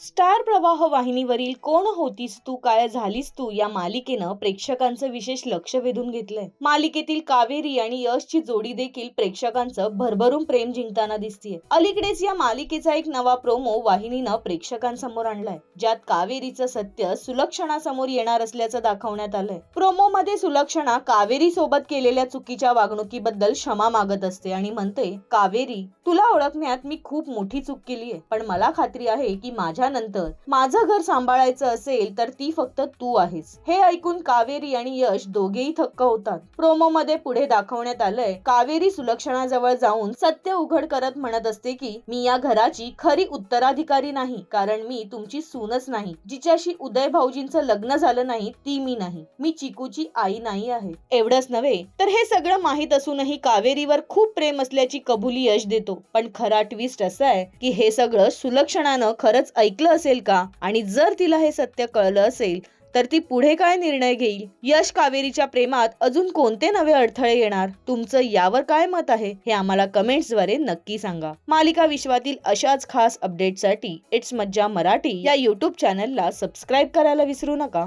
Star प्रवाह वाहिनीवरील कोण होतीस तू? काय झालीस तू? या मालिकेनं प्रेक्षकांचं विशेष लक्ष वेधून घेतलंय. मालिकेतील कावेरी आणि यशची जोडी देखील प्रेक्षकांचं भरभरून प्रेम जिंकताना दिसतीये. अलीकडेच या मालिकेचा एक नवा प्रोमो वाहिनीनं प्रेक्षकांसमोर आणलाय. ज्यात कावेरीचं सत्य सुलक्षणासमोर येणार असल्याचं दाखवण्यात आलंय. प्रोमो मध्ये सुलक्षणा कावेरी सोबत केलेल्या चुकीच्या वागणुकीबद्दल क्षमा मागत असते आणि म्हणते कावेरी तुला ओळखण्यात मी खूप मोठी चूक केलीये पण मला खात्री आहे की माझ्या माझ्यानंतर माझं घर सांभाळायचं असेल तर ती फक्त तू आहेस. हे ऐकून कावेरी आणि यश दोघेही थक्क होतात. प्रोमो मध्ये पुढे दाखवण्यात आलंय कावेरी सुलक्षणाजवळ जाऊन सत्य उघड करत म्हणत असते की मी या घराची खरी उत्तराधिकारी नाही कारण मी तुमची सूनच नाही. जिच्याशी उदय भाऊजींचं लग्न झालं नाही ती मी नाही. मी चिकूची आई नाही आहे. एवढंच नव्हे. तर हे सगळं माहीत असूनही कावेरीवर खूप प्रेम असल्याची कबुली यश देतो. पण खरा ट्विस्ट असा आहे की हे सगळं सुलक्षणानं खरंच ऐकलं असेल का? आणि जर तिला हे सत्य कळलं असेल तर ती पुढे काय निर्णय घेईल? यश कावेरीच्या प्रेमात अजून कोणते नवे अडथळे येणार? तुमचं यावर काय मत आहे? हे आम्हाला कमेंट्सद्वारे नक्की सांगा. मालिका विश्वातील अशाच खास अपडेटसाठी इट्स मज्जा मराठी या युट्यूब चॅनलला सबस्क्राईब करायला विसरू नका.